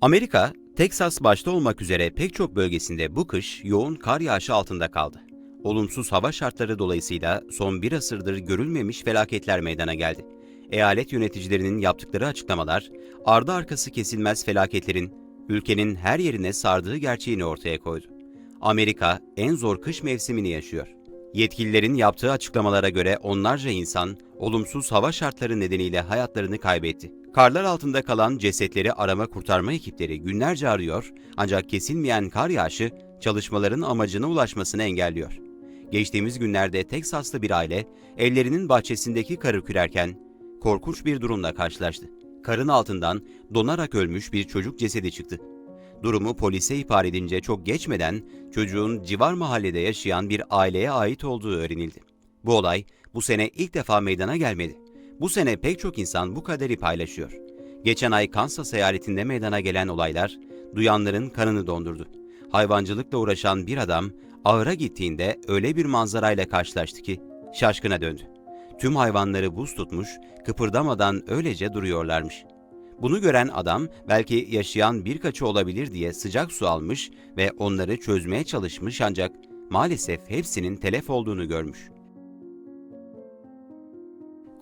Amerika, Teksas başta olmak üzere pek çok bölgesinde bu kış yoğun kar yağışı altında kaldı. Olumsuz hava şartları dolayısıyla son bir asırdır görülmemiş felaketler meydana geldi. Eyalet yöneticilerinin yaptıkları açıklamalar, ardı arkası kesilmez felaketlerin ülkenin her yerine sardığı gerçeğini ortaya koydu. Amerika en zor kış mevsimini yaşıyor. Yetkililerin yaptığı açıklamalara göre onlarca insan olumsuz hava şartları nedeniyle hayatlarını kaybetti. Karlar altında kalan cesetleri arama kurtarma ekipleri günlerce arıyor ancak kesilmeyen kar yağışı çalışmaların amacına ulaşmasını engelliyor. Geçtiğimiz günlerde Teksaslı bir aile ellerinin bahçesindeki karı kürerken korkunç bir durumla karşılaştı. Karın altından donarak ölmüş bir çocuk cesedi çıktı. Durumu polise ihbar edince çok geçmeden çocuğun civar mahallede yaşayan bir aileye ait olduğu öğrenildi. Bu olay bu sene ilk defa meydana gelmedi. Bu sene pek çok insan bu kaderi paylaşıyor. Geçen ay Kansas eyaletinde meydana gelen olaylar duyanların kanını dondurdu. Hayvancılıkla uğraşan bir adam ahıra gittiğinde öyle bir manzarayla karşılaştı ki şaşkına döndü. Tüm hayvanları buz tutmuş, kıpırdamadan öylece duruyorlarmış. Bunu gören adam belki yaşayan birkaçı olabilir diye sıcak su almış ve onları çözmeye çalışmış ancak maalesef hepsinin telef olduğunu görmüş.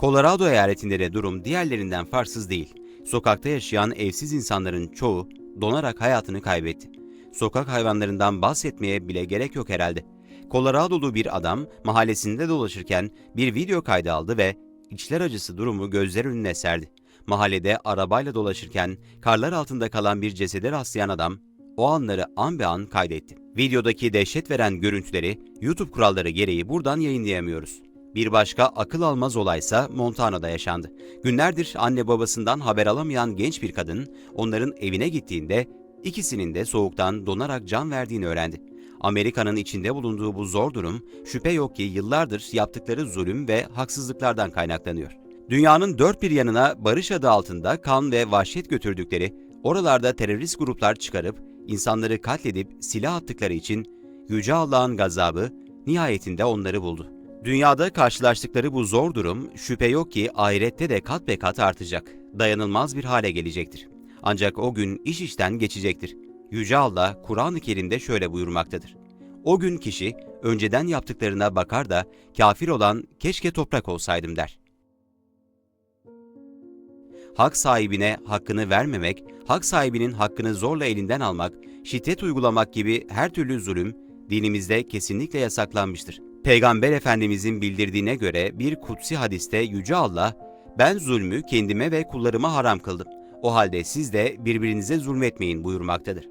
Colorado eyaletinde de durum diğerlerinden farksız değil. Sokakta yaşayan evsiz insanların çoğu donarak hayatını kaybetti. Sokak hayvanlarından bahsetmeye bile gerek yok herhalde. Colorado'lu bir adam mahallesinde dolaşırken bir video kaydı aldı ve içler acısı durumu gözler önüne serdi. Mahallede arabayla dolaşırken karlar altında kalan bir cesede rastlayan adam o anları an be an kaydetti. Videodaki dehşet veren görüntüleri YouTube kuralları gereği buradan yayınlayamıyoruz. Bir başka akıl almaz olaysa Montana'da yaşandı. Günlerdir anne babasından haber alamayan genç bir kadın onların evine gittiğinde ikisinin de soğuktan donarak can verdiğini öğrendi. Amerika'nın içinde bulunduğu bu zor durum şüphe yok ki yıllardır yaptıkları zulüm ve haksızlıklardan kaynaklanıyor. Dünyanın dört bir yanına barış adı altında kan ve vahşet götürdükleri, oralarda terörist gruplar çıkarıp insanları katledip silah attıkları için Yüce Allah'ın gazabı nihayetinde onları buldu. Dünyada karşılaştıkları bu zor durum şüphe yok ki ahirette de kat be kat artacak, dayanılmaz bir hale gelecektir. Ancak o gün iş işten geçecektir. Yüce Allah Kur'an-ı Kerim'de şöyle buyurmaktadır. O gün kişi önceden yaptıklarına bakar da kafir olan keşke toprak olsaydım der. Hak sahibine hakkını vermemek, hak sahibinin hakkını zorla elinden almak, şiddet uygulamak gibi her türlü zulüm dinimizde kesinlikle yasaklanmıştır. Peygamber Efendimizin bildirdiğine göre bir kutsi hadiste Yüce Allah, ben zulmü kendime ve kullarıma haram kıldım. O halde siz de birbirinize zulmetmeyin buyurmaktadır.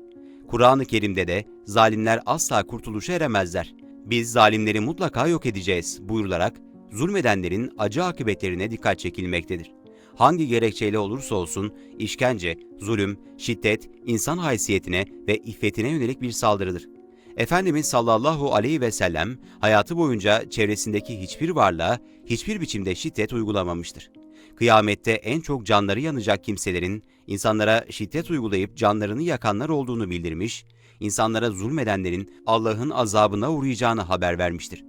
Kur'an-ı Kerim'de de zalimler asla kurtuluşa eremezler. Biz zalimleri mutlaka yok edeceğiz buyurularak zulmedenlerin acı akıbetlerine dikkat çekilmektedir. Hangi gerekçeyle olursa olsun işkence, zulüm, şiddet insan haysiyetine ve iffetine yönelik bir saldırıdır. Efendimiz sallallahu aleyhi ve sellem hayatı boyunca çevresindeki hiçbir varlığa hiçbir biçimde şiddet uygulamamıştır. Kıyamette en çok canları yanacak kimselerin insanlara şiddet uygulayıp canlarını yakanlar olduğunu bildirmiş, insanlara zulmedenlerin Allah'ın azabına uğrayacağını haber vermiştir.